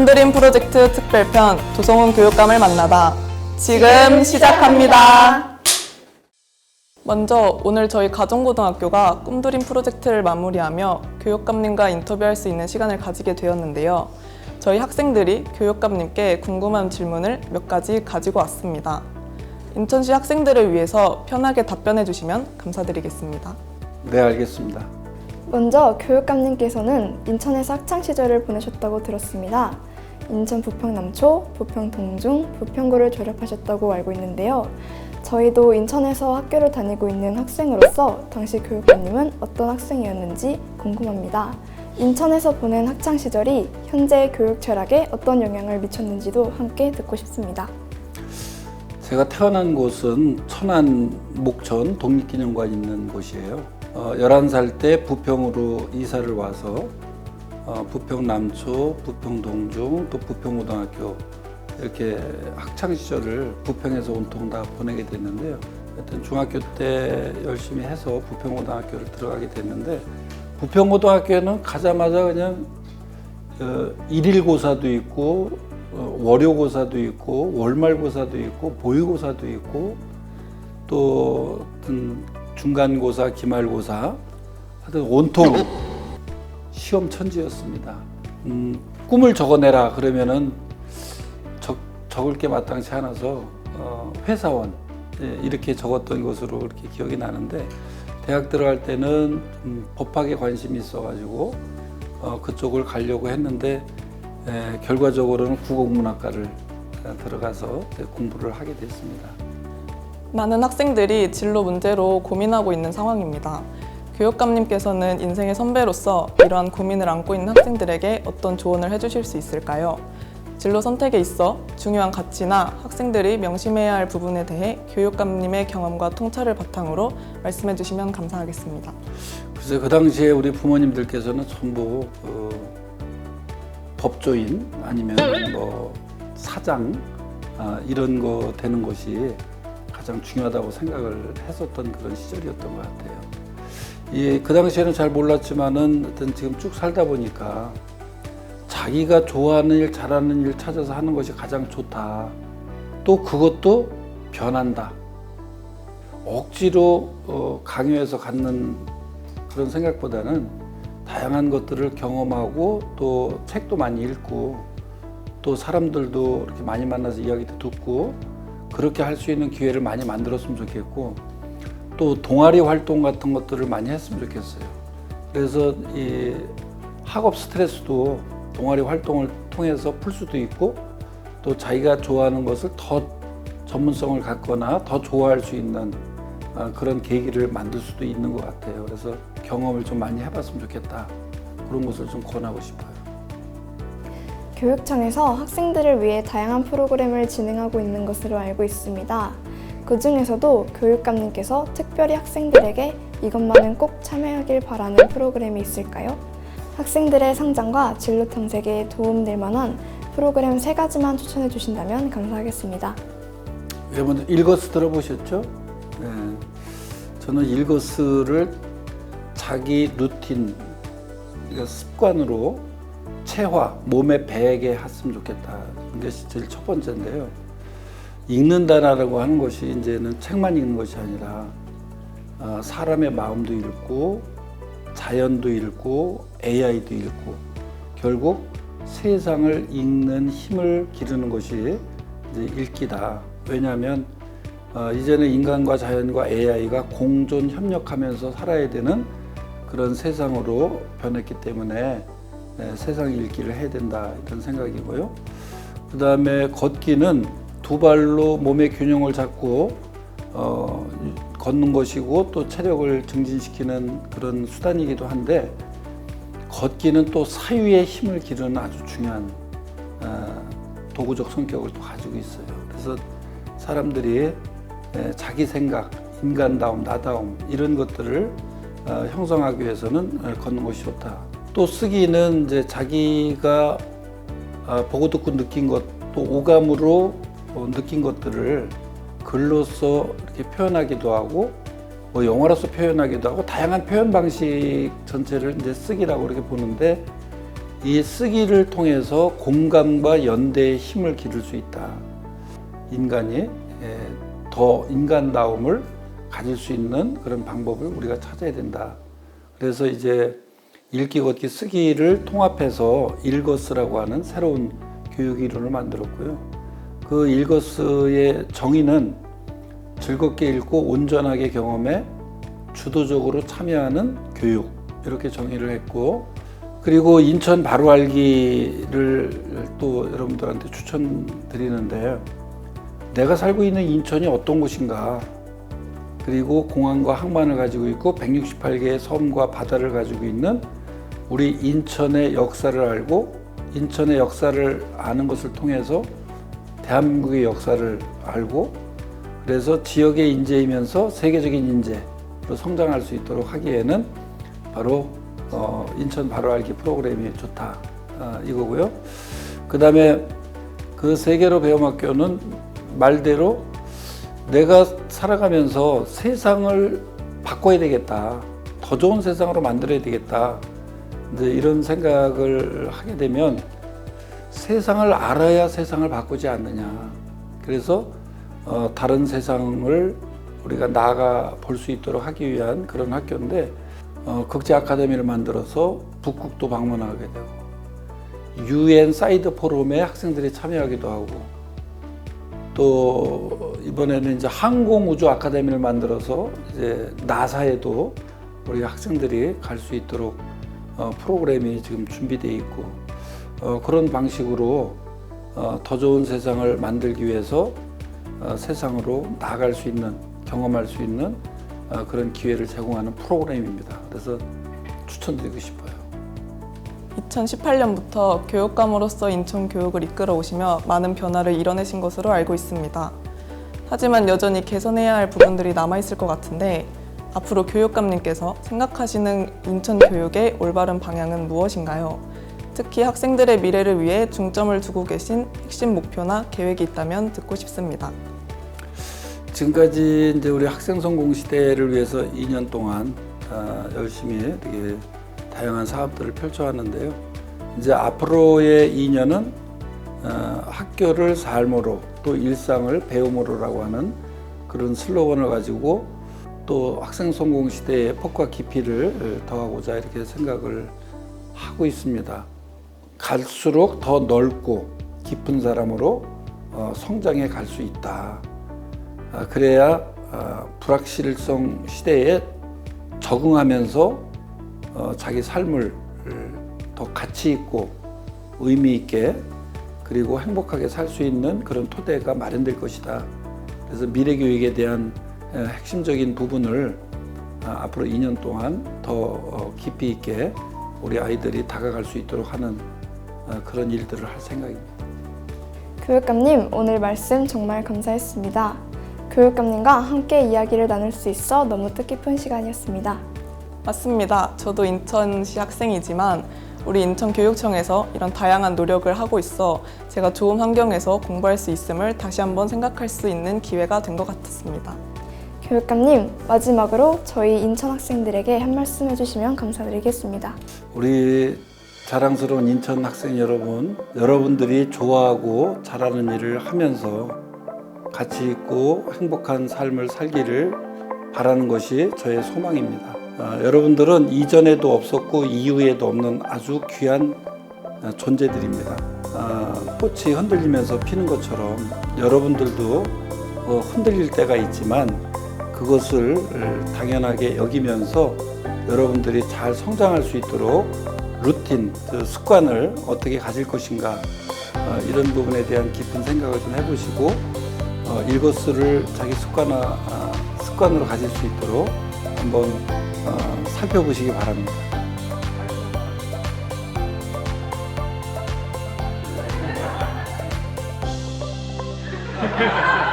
꿈드림 프로젝트 특별편 조성훈 교육감을 만나다 지금 시작합니다. 먼저 오늘 저희 가정고등학교가 꿈드림 프로젝트를 마무리하며 교육감님과 인터뷰할 수 있는 시간을 가지게 되었는데요. 저희 학생들이 교육감님께 궁금한 질문을 몇 가지 가지고 왔습니다. 인천시 학생들을 위해서 편하게 답변해 주시면 감사드리겠습니다. 네, 알겠습니다. 먼저 교육감님께서는 인천에서 학창 시절을 보내셨다고 들었습니다. 인천 부평 남초, 부평 동중, 부평구를 졸업하셨다고 알고 있는데요. 저희도 인천에서 학교를 다니고 있는 학생으로서 당시 교육감님은 어떤 학생이었는지 궁금합니다. 인천에서 보낸 학창 시절이 현재 교육 철학에 어떤 영향을 미쳤는지도 함께 듣고 싶습니다. 제가 태어난 곳은 천안 목천 독립기념관 있는 곳이에요. 어, 11살 때 부평으로 이사를 와서 어, 부평 남초, 부평 동중, 또 부평 고등학교 이렇게 학창 시절을 부평에서 온통 다 보내게 됐는데요. 하여튼 중학교 때 열심히 해서 부평 고등학교를 들어가게 됐는데 부평 고등학교에는 가자마자 그냥 어, 일일고사도 있고 어, 월요고사도 있고 월말고사도 있고 보유고사도 있고 또 중간고사, 기말고사 하여튼 온통 시험 천지였습니다. 음, 꿈을 적어내라 그러면은 적, 적을 게 마땅치 않아서 어, 회사원 예, 이렇게 적었던 것으로 이렇게 기억이 나는데 대학 들어갈 때는 음, 법학에 관심이 있어가지고 어, 그쪽을 가려고 했는데 에, 결과적으로는 국어문학과를 어, 들어가서 공부를 하게 됐습니다. 많은 학생들이 진로 문제로 고민하고 있는 상황입니다. 교육감님께서는 인생의 선배로서 이러한 고민을 안고 있는 학생들에게 어떤 조언을 해주실 수 있을까요? 진로 선택에 있어 중요한 가치나 학생들이 명심해야 할 부분에 대해 교육감님의 경험과 통찰을 바탕으로 말씀해 주시면 감사하겠습니다. 글쎄 그 당시에 우리 부모님들께서는 전부 그 법조인 아니면 뭐 사장 아, 이런 거 되는 것이 가장 중요하다고 생각을 했었던 그런 시절이었던 것 같아요. 이, 그 당시에는 잘 몰랐지만은 어떤 지금 쭉 살다 보니까 자기가 좋아하는 일, 잘하는 일 찾아서 하는 것이 가장 좋다. 또 그것도 변한다. 억지로 어, 강요해서 갖는 그런 생각보다는 다양한 것들을 경험하고 또 책도 많이 읽고 또 사람들도 이렇게 많이 만나서 이야기도 듣고 그렇게 할 수 있는 기회를 많이 만들었으면 좋겠고 또 동아리 활동 같은 것들을 많이 했으면 좋겠어요. 그래서 이 학업 스트레스도 동아리 활동을 통해서 풀 수도 있고 또 자기가 좋아하는 것을 더 전문성을 갖거나 더 좋아할 수 있는 아, 그런 계기를 만들 수도 있는 것 같아요. 그래서 경험을 좀 많이 해봤으면 좋겠다. 그런 것을 좀 권하고 싶어요. 교육청에서 학생들을 위해 다양한 프로그램을 진행하고 있는 것으로 알고 있습니다. 그 중에서도 교육감님께서 특별히 학생들에게 이것만은 꼭 참여하길 바라는 프로그램이 있을까요? 학생들의 성장과 진로 탐색에 도움될 만한 프로그램 세 가지만 추천해 주신다면 감사하겠습니다. 여러분들 일거스 들어보셨죠? 네. 저는 일거스를 자기 루틴, 그러니까 습관으로 체화, 몸에 배게 했으면 좋겠다. 이게 제일 첫 번째인데요. 읽는다라고 하는 것이 이제는 책만 읽는 것이 아니라 어, 사람의 마음도 읽고 자연도 읽고 AI도 읽고 결국 세상을 읽는 힘을 기르는 것이 읽기다. 왜냐하면 어, 이제는 인간과 자연과 AI가 공존 협력하면서 살아야 되는 그런 세상으로 변했기 때문에 네, 세상 읽기를 해야 된다 이런 생각이고요. 그 다음에 걷기는 두 발로 몸의 균형을 잡고 어, 걷는 것이고 또 체력을 증진시키는 그런 수단이기도 한데 걷기는 또 사유의 힘을 기르는 아주 중요한 어, 도구적 성격을 또 가지고 있어요. 그래서 사람들이 에, 자기 생각, 인간다움, 나다움 이런 것들을 어, 형성하기 위해서는 어, 걷는 것이 좋다. 또 쓰기는 이제 자기가 아, 보고 듣고 느낀 것, 또 오감으로 어, 느낀 것들을 글로써 이렇게 표현하기도 하고, 뭐 영화로서 표현하기도 하고, 다양한 표현 방식 전체를 이제 쓰기라고 이렇게 보는데, 이 쓰기를 통해서 공감과 연대의 힘을 기를 수 있다. 인간이 예, 더 인간다움을 가질 수 있는 그런 방법을 우리가 찾아야 된다. 그래서 이제 읽기, 걷기, 쓰기를 통합해서 읽어쓰라고 하는 새로운 교육 이론을 만들었고요. 그 읽어쓰의 정의는 즐겁게 읽고 온전하게 경험해 주도적으로 참여하는 교육 이렇게 정의를 했고 그리고 인천 바로 알기를 또 여러분들한테 추천드리는데요. 내가 살고 있는 인천이 어떤 곳인가 그리고 공항과 항만을 가지고 있고 168개의 섬과 바다를 가지고 있는 우리 인천의 역사를 알고 인천의 역사를 아는 것을 통해서 대한민국의 역사를 알고 그래서 지역의 인재이면서 세계적인 인재로 성장할 수 있도록 하기에는 바로 어, 인천 바로 알기 프로그램이 좋다 아, 이거고요. 그 다음에 그 세계로 배움 학교는 말대로 내가 살아가면서 세상을 바꿔야 되겠다. 더 좋은 세상으로 만들어야 되겠다. 이제 이런 생각을 하게 되면 세상을 알아야 세상을 바꾸지 않느냐. 그래서 어, 다른 세상을 우리가 나아가 볼 수 있도록 하기 위한 그런 학교인데 어, 국제 아카데미를 만들어서 북극도 방문하게 되고 유엔 사이드 포럼에 학생들이 참여하기도 하고 또 이번에는 이제 항공우주 아카데미를 만들어서 이제 나사에도 우리 학생들이 갈 수 있도록 어, 프로그램이 지금 준비되어 있고 어, 그런 방식으로 어, 더 좋은 세상을 만들기 위해서 어, 세상으로 나아갈 수 있는 경험할 수 있는 어, 그런 기회를 제공하는 프로그램입니다. 그래서 추천드리고 싶어요. 2018년부터 교육감으로서 인천 교육을 이끌어 오시며 많은 변화를 이뤄내신 것으로 알고 있습니다. 하지만 여전히 개선해야 할 부분들이 남아있을 것 같은데 앞으로 교육감님께서 생각하시는 인천 교육의 올바른 방향은 무엇인가요? 특히 학생들의 미래를 위해 중점을 두고 계신 핵심 목표나 계획이 있다면 듣고 싶습니다. 지금까지 이제 우리 학생 성공 시대를 위해서 2년 동안 아, 열심히 되게 다양한 사업들을 펼쳐왔는데요. 이제 앞으로의 2년은 어, 학교를 삶으로 또 일상을 배움으로라고 하는 그런 슬로건을 가지고 또 학생 성공 시대의 폭과 깊이를 더하고자 이렇게 생각을 하고 있습니다. 갈수록 더 넓고 깊은 사람으로 어, 성장해 갈 수 있다. 아, 그래야 아, 불확실성 시대에 적응하면서 어, 자기 삶을 더 가치 있고 의미 있게 그리고 행복하게 살 수 있는 그런 토대가 마련될 것이다. 그래서 미래 교육에 대한 에, 핵심적인 부분을 아, 앞으로 2년 동안 더 어, 깊이 있게 우리 아이들이 다가갈 수 있도록 하는 어, 그런 일들을 할 생각입니다. 교육감님, 오늘 말씀 정말 감사했습니다. 교육감님과 함께 이야기를 나눌 수 있어 너무 뜻깊은 시간이었습니다. 맞습니다. 저도 인천시 학생이지만 우리 인천교육청에서 이런 다양한 노력을 하고 있어 제가 좋은 환경에서 공부할 수 있음을 다시 한번 생각할 수 있는 기회가 된 것 같았습니다. 교육감님, 마지막으로 저희 인천 학생들에게 한 말씀 해주시면 감사드리겠습니다. 우리 자랑스러운 인천 학생 여러분, 여러분들이 좋아하고 잘하는 일을 하면서 가치 있고 행복한 삶을 살기를 바라는 것이 저의 소망입니다. 아, 여러분들은 이전에도 없었고 이후에도 없는 아주 귀한 아, 존재들입니다. 아, 꽃이 흔들리면서 피는 것처럼 여러분들도 어, 흔들릴 때가 있지만 그것을 당연하게 여기면서 여러분들이 잘 성장할 수 있도록 루틴, 그 습관을 어떻게 가질 것인가 어, 이런 부분에 대한 깊은 생각을 좀 해보시고 어, 일거수를 자기 습관화, 아, 습관으로 가질 수 있도록 한번 어, 살펴보시기 바랍니다.